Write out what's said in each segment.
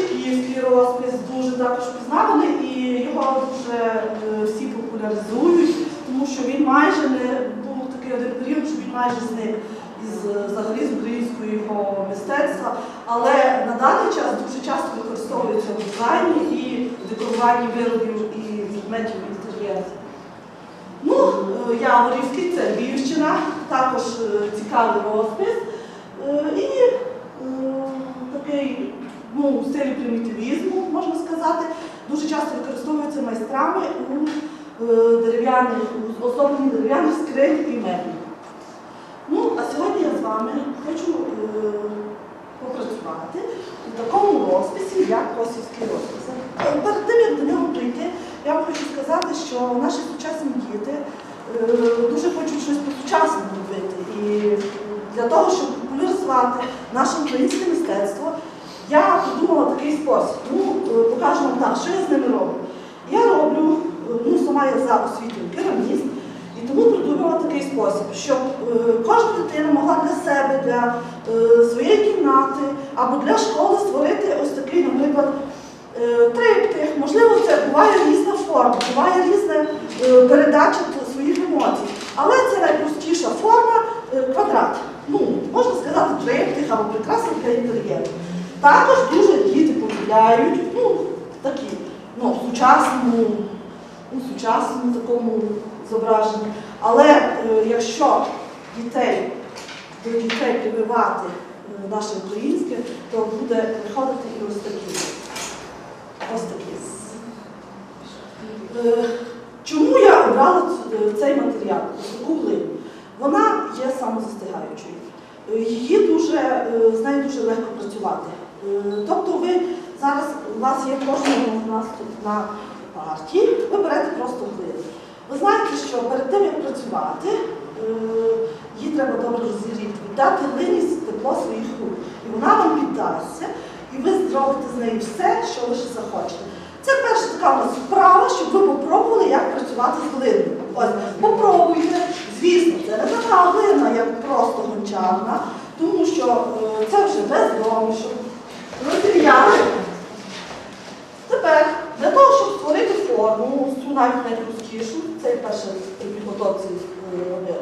Самчиківський розпис дуже також впізнаваний і його дуже е, всі популяризують, тому що він майже не був такий один період, що він майже зник із взагалі з українського мистецтва. Але на даний час дуже часто використовується в дизайні і в декоруванні виробів і предметів інтер'єру. Ну, е, Яворівський це Львівщина, також е, цікавий розпис. І такий ну, у стилі примітивізму, можна сказати, дуже часто використовується майстрами у е, дерев'яних, у дерев'яних скринь і меблів. Ну, а сьогодні я з вами хочу е, попрацювати у такому розписі, як косівський розпис. Е, Перед тим, як до нього прийти, я вам хочу сказати, що наші сучасні діти е, дуже хочуть щось по-сучасному робити. І для того, щоб популяризувати наше українське мистецтво, я придумала такий спосіб. Ну, е, покажу вам так, що я з ними роблю. Я роблю, е, ну, сама я за освітою кераміст, і тому придумала такий спосіб, щоб е, кожна дитина могла для себе, для своєї кімнати або для школи створити ось такий, наприклад, триптих. Можливо, це буває різна форма, буває різна передача своїх емоцій. Але це найпростіша форма квадрат. Ну, можна сказати, триптих або прикраси для інтер'єру. Також дуже діти полюбляють, ну, такі, ну, в сучасному, у сучасному такому зображенні. Але е, якщо дітей, до дітей прививати е, наше українське, то буде виходити і ось такі. Ось такі. Е, Чому я обрала е, цей матеріал, таку глину? Вона є самозастигаючою. Е, Її дуже, з нею дуже легко працювати. Е, Тобто ви зараз, у вас є кожного з нас тут на партії, ви берете просто глину. Ви знаєте, що перед тим, як працювати, е, її треба добре розігріти, віддати глині тепло своїх рук. І вона вам піддасться, і ви зробите з нею все, що лише захочете. Це перша така вправа, щоб ви попробували, як працювати з глиною. Ось, попробуйте. Звісно, це не така глина, як просто гончарна, тому що е, це вже без домішок. Розрівняли. Тепер, для того, щоб створити форму, цю навіть найпростішу, це перше підготовці е.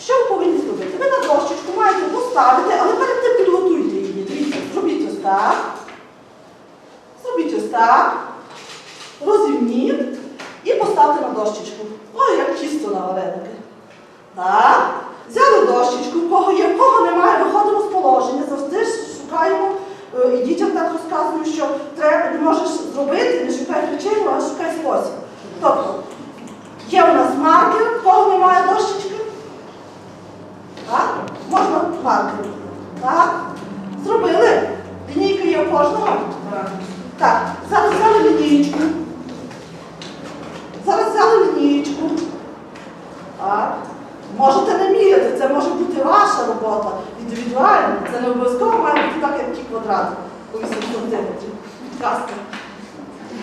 Що ви повинні зробити? Ви на дощечку маєте поставити, але перед тим підготуйте її. Дивіться, зробіть ось так. Зробіть ось так. Розімніть і поставте на дощечку. Ой, як тісто на вареники. Так. Взяли дощечку, кого є, кого немає, виходимо з положення, завжди шукаємо. Е, І дітям так розказую, що треба, не можеш зробити, не шукай причину, а шукай спосіб. Тобто, є у нас маркер, кого немає дощечки. Так? Можна маркер. Так? Зробили. Лінійка є у кожного. Так, зараз взяли лінійку. Зараз взяли лінійку. Так. Можете не міряти, це може бути ваша робота індивідуальна. Це не обов'язково має бути так, як ті квадрати по 8 сантиметрів. Підказка.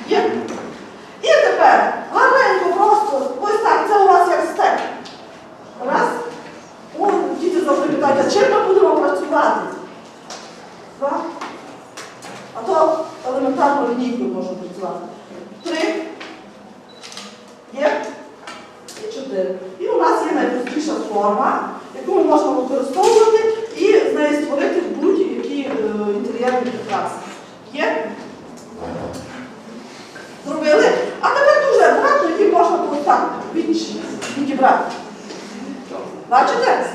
Є? І тепер гарненько просто, ось так, це у вас як стек. Раз. О, діти завжди питають, а чим ми будемо працювати? Два. А то елементарно лінійкою можна працювати. Три. Є? І чотири. І у нас є найпростіша форма, яку ми можемо використовувати і з нею створити будь-які е, інтер'єрні прикраси. Є? Зробили? А тепер дуже акуратно її можна було так відчі- відібрати. Бачите?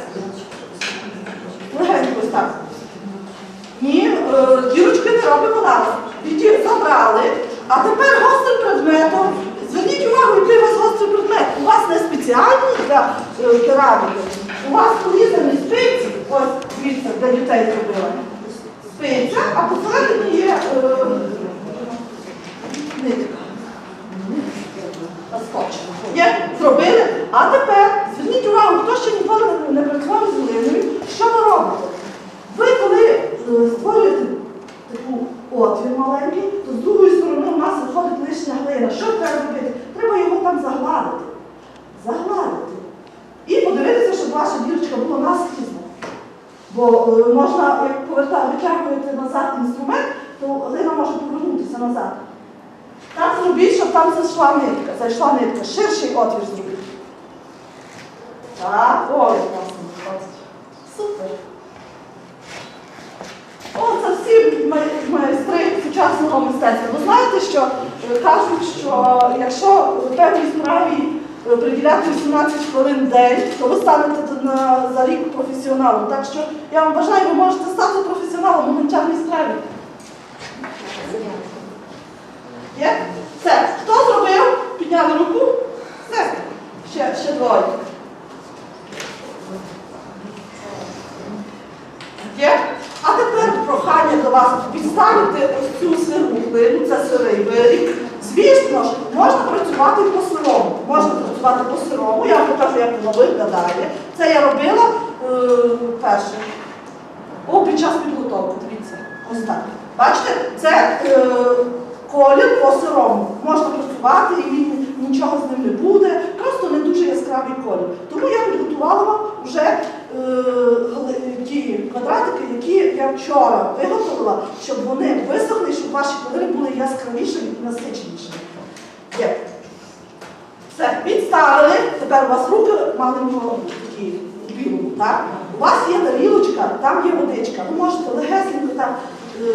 Легенько ось так. Ні, е, дірочки не робимо зараз. Віді забрали. А тепер гострим предметом. Зверніть увагу, який у вас гострий предмет. У вас не спеціальний для е, кераміки. У вас порізані спиці, ось дивіться, для дітей зробила. Спиця, а посередині є е, нитка. А. Є, зробили. А тепер зверніть увагу, хто працювали з глиною, що ви робите? Ви коли е, створюєте таку отвір маленький, то з другої сторони у нас виходить лишня глина. Що треба робити? Треба його там загладити. Загладити. І подивитися, щоб ваша дірочка була наскрізна. Бо е, можна, як поверта, витягуєте назад інструмент, то глина може повернутися назад. Так зробіть, щоб там зайшла нитка, зайшла нитка, ширший отвір зробіть. Так, о, як класно виходить. Супер. О, це всі майстри сучасного мистецтва. Ви знаєте, що е, кажуть, що якщо в певній справі е, приділяти 18 хвилин в день, то ви станете на, за рік професіоналом. Так що я вам бажаю, ви можете стати професіоналом у гончарній справі. Є? Все. Хто зробив? Підняли руку? Все. Ще, ще двоє. Є? А тепер прохання до вас підставити ось цю сиру глину, це сирий виріб. Звісно ж, можна працювати по сирому. Можна працювати по сирому. Я вам покажу, як воно виглядає. Це я робила е, перше. О, під час підготовки, дивіться. Ось так. Бачите, це е, колір по сирому. Можна працювати і він нічого з ним не буде. Просто не дуже яскравий колір. Тому я підготувала вам вже е, ті квадратики, які я вчора виготовила, щоб вони висохли, щоб ваші кольори були яскравішими і насиченішими. Є. Все, підставили. Тепер у вас руки маленько такі в білому, так? У вас є тарілочка, там є водичка. Ви можете легесенько там е,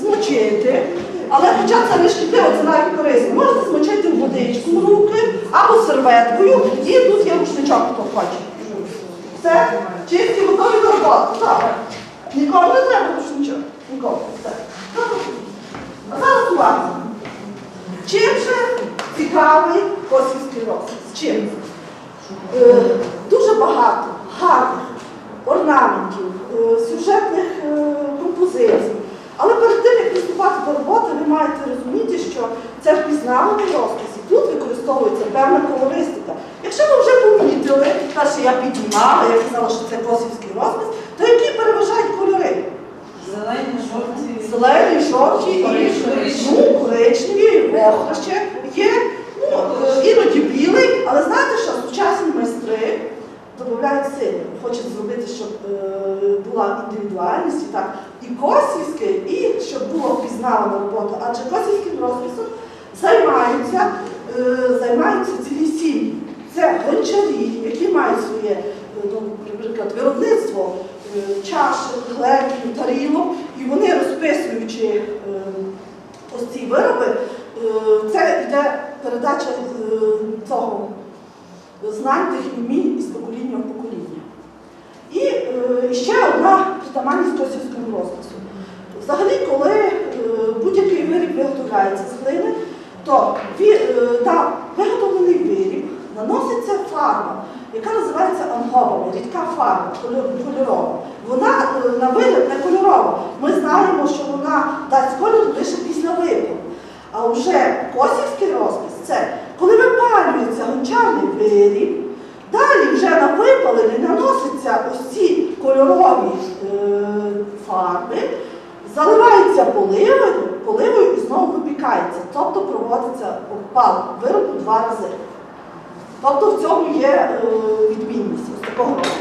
змочити. Але хоча це не шкідливо, це навіть корисно. Можете змочити в водичку руки або серветкою, і тут є рушничок, хто хоче. Все, чисті, готові до роботи. Так. Нікому не треба рушничок. Нікому. Все. А зараз увага. Чим же цікавий косівський розпис? Чим? Е, дуже багато гарних орнаментів, е, сюжетних е, композицій. Але перед тим, як приступати до роботи, ви маєте розуміти, що це впізнаваний розпис, і тут використовується певна колористика. Якщо ви вже помітили, перше я піднімала, я казала, що це косівський розпис, то які переважають кольори? Зелені, жовті. Зелені, жовті і Коричневі. ну, коричневі, вохра є. Ну, іноді білий, але знаєте що, додають сили. Хочуть зробити, щоб е, була індивідуальність і так. І косівське, і щоб було впізнавана робота. Адже косівським розписом займаються, е, займаються цілі сім'ї. Це гончарі, які мають своє, е, ну, наприклад, виробництво чашок, глечиків, тарілок, і вони розписуючи ось ці вироби, це йде передача цього знань тих вмінь із покоління в покоління. І е, ще одна притаманність косівського розпису. Взагалі, коли е, будь-який виріб виготовляється з глини, то ві- е, на виготовлений виріб наноситься фарба, яка називається ангобами, рідка фарба, кольорова. Вона е, на вигляд не кольорова. Ми знаємо, що вона дасть кольор лише після випалу. А вже косівський розпис це коли випалюється гончарний виріб, далі вже на випалений наносяться ось ці кольорові е, фарби, заливається поливою, поливою і знову випікається. Тобто проводиться опал виробу два рази. Тобто в цьому є е, відмінність ось такого розпису.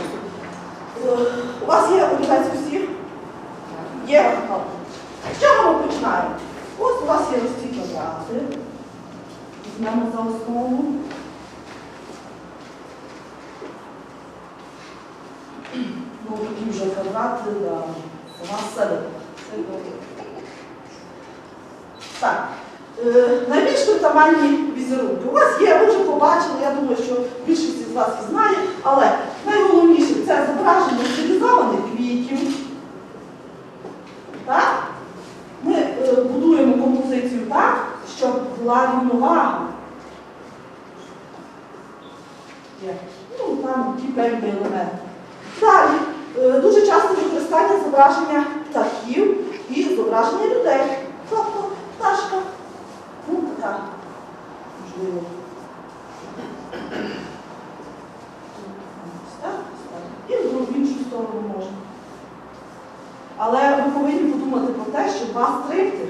Е, у вас є олівець усіх? Є? З чого ми починаємо? Ось у вас є ці квадрати. Візьмемо за основу. Ну, такі вже квадрати для сама себе. Так. Е, найбільш притаманні візерунки. У вас є, ви вже побачили, я думаю, що більшість з вас знає, але найголовніше це зображення стилізованих квітів. Так? Ми е, будуємо композицію так, була рівновага. Ну, там ті певні елементи. Далі, е, дуже часто використання зображення птахів і зображення людей. Тобто пташка, ну можливо. Так, ось так. сторону можна. Але ви повинні подумати про те, що вас триптих.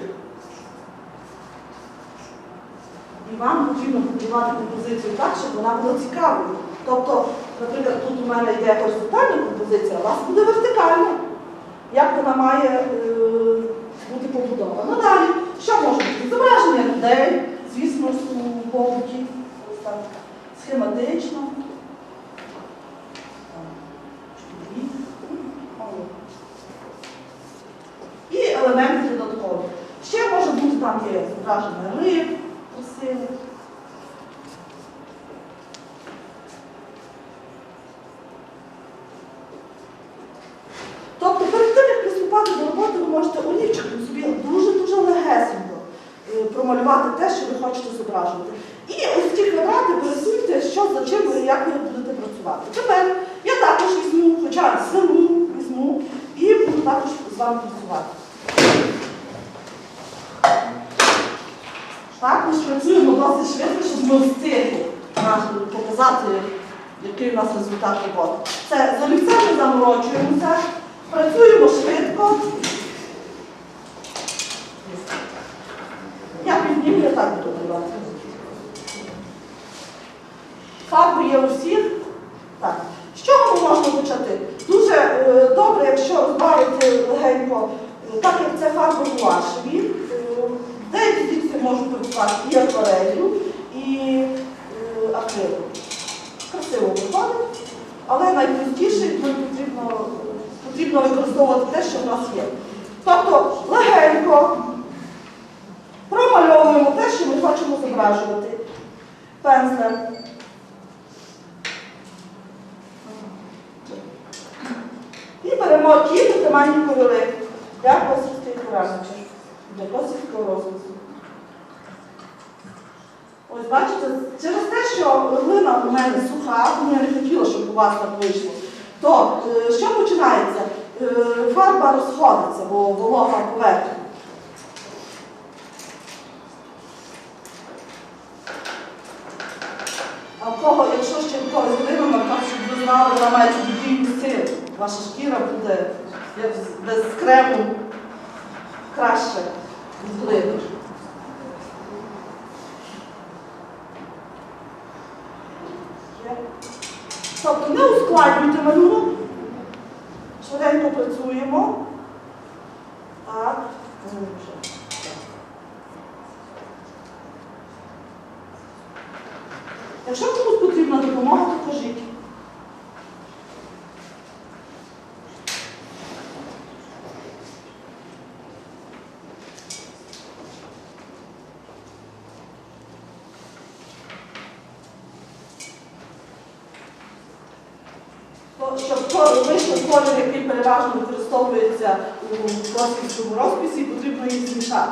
І вам потрібно побудувати композицію так, щоб вона була цікавою. Тобто, наприклад, тут у мене йде горизонтальна композиція, а у вас буде вертикальна. Як вона має е, бути побудована? Далі, що може бути? Зображення людей, звісно, у побуті, схематично. І елементи додаткові. Ще може бути там є зображення риб, красивих. Тобто перед тим, як приступати до роботи, ви можете олівчиком собі дуже-дуже легесенько е, промалювати те, що ви хочете зображувати. І ось ті квадрати пересуйте, що за чим ви, як ви будете працювати. Тепер я також візьму, хоча саму візьму, і буду також з вами працювати. Так, ми ж працюємо досить швидко, щоб ми встигли показати, який у нас результат роботи. Це за лівцем не заморочуємося, працюємо швидко. Я підніму, я так буду малювати. Фарби є у всіх. Так. З чого можемо почати? Дуже е, добре, якщо розбавити легенько, так як це фарби гуашеві, е, деякі можуть працювати і акварелью, і е, акрилом. Красиво виходить, але найпростіше потрібно, потрібно використовувати те, що в нас є. Тобто легенько промальовуємо те, що ми хочемо зображувати пензлем. І беремо ті притаманні кольори для косівської кераміки, для косівського розпису. Ось бачите, через те, що глина у мене суха, я не хотіла, щоб у вас так вийшло, то е, що починається? Е, Фарба розходиться, бо волога поверхня. А в кого, якщо ще в когось глина, так щоб ви знали, вона має подвійний сил. Ваша шкіра буде без крему краще від глини. Тобто не ускладнюйте малюнок, швиденько працюємо. Так, вже. Якщо комусь потрібна допомога, то кажіть. То, Щоб ко- вийшов колір, який переважно використовується у класичному розписі, потрібно їх змішати.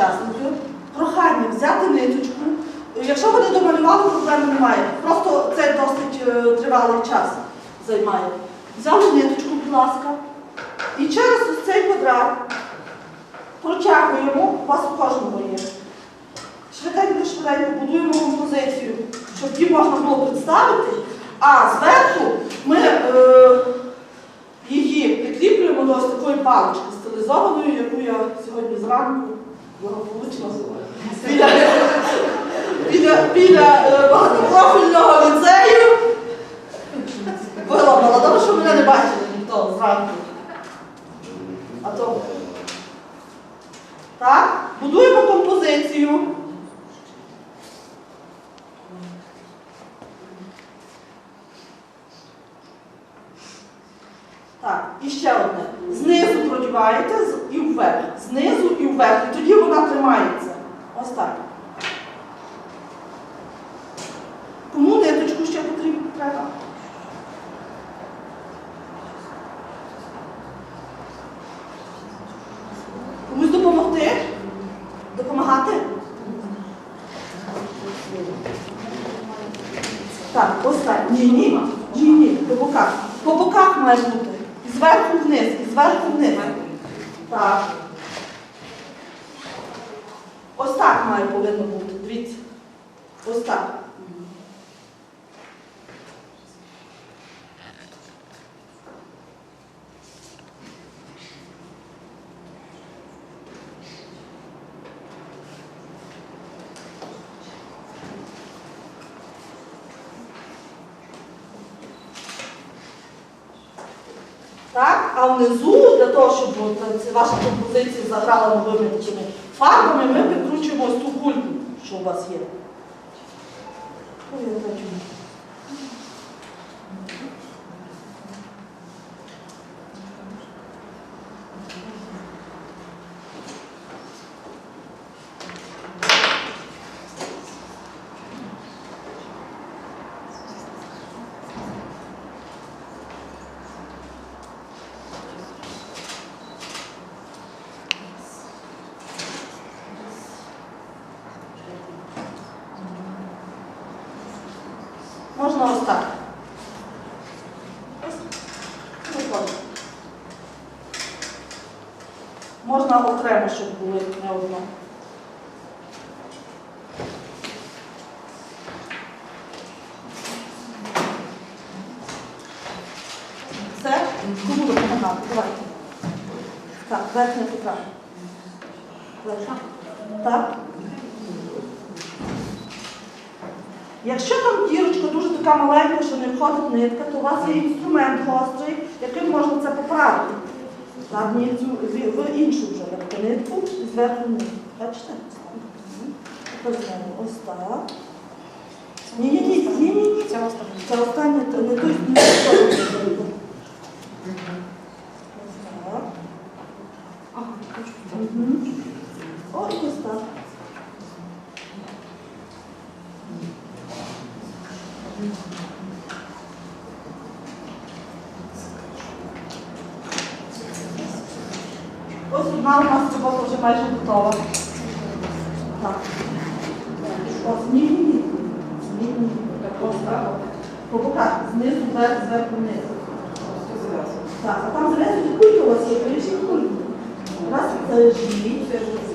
учасники, прохання взяти ниточку. Якщо вони домалювали, проблеми немає. Просто це досить е, тривалий час займає. Взяли ниточку, будь ласка, і через ось цей квадрат протягуємо, у вас у кожного є. Швиденько, швиденько будуємо композицію, щоб її можна було представити, а зверху ми е, її прикріплюємо до ось такої палички стилізованої, яку я сьогодні зранку благополучно біля, біля, біля е, багатопрофільного ліцею виламала. Добре, що мене не бачили ніхто зранку. А то. Так, будуємо композицію. Так, і ще одне. Знизу продіваєте з- і вверх. Знизу і вверх. І тоді вона тримається. Ось так. Кому ниточку ще потрібно треба? Комусь допомогти? Допомагати? Так, так. Ні, ні, ні, ні, по боках. По боках має бути. Зверху вниз, і зверху вниз. Так. Ось так має повинно бути. Дивіться. Ось так. Так? А внизу, для того, щоб ці ваші композиції заграли новими такими фарбами, ми прикручуємо ось ту кульку, що у вас є. Ой, я бачу. Можна ось так. Ось. Виходить. Можна окремо, щоб були не одно. Все? Кому допомагати? Давайте. Так, верхня петра. Верхня. Так. Якщо там дірочка дуже така маленька, що не входить нитка, то у вас є інструмент гострий, можна це поправити. В, іншу вже як нитку і зверху вниз. Бачите? Ось так. Ні, ні, ні, ні, ні, ні. Це останнє. Це останнє, не той не той. Tangível,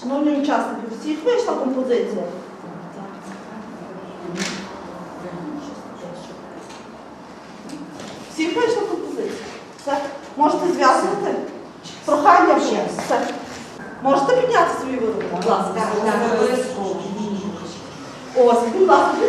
Шановні учасники, всіх вийшла композиція? Всіх вийшла композиція? Все. Можете зв'язувати? Прохання ще. Все. Можете підняти свої вироби? Будь ласка. Ось, будь ласка,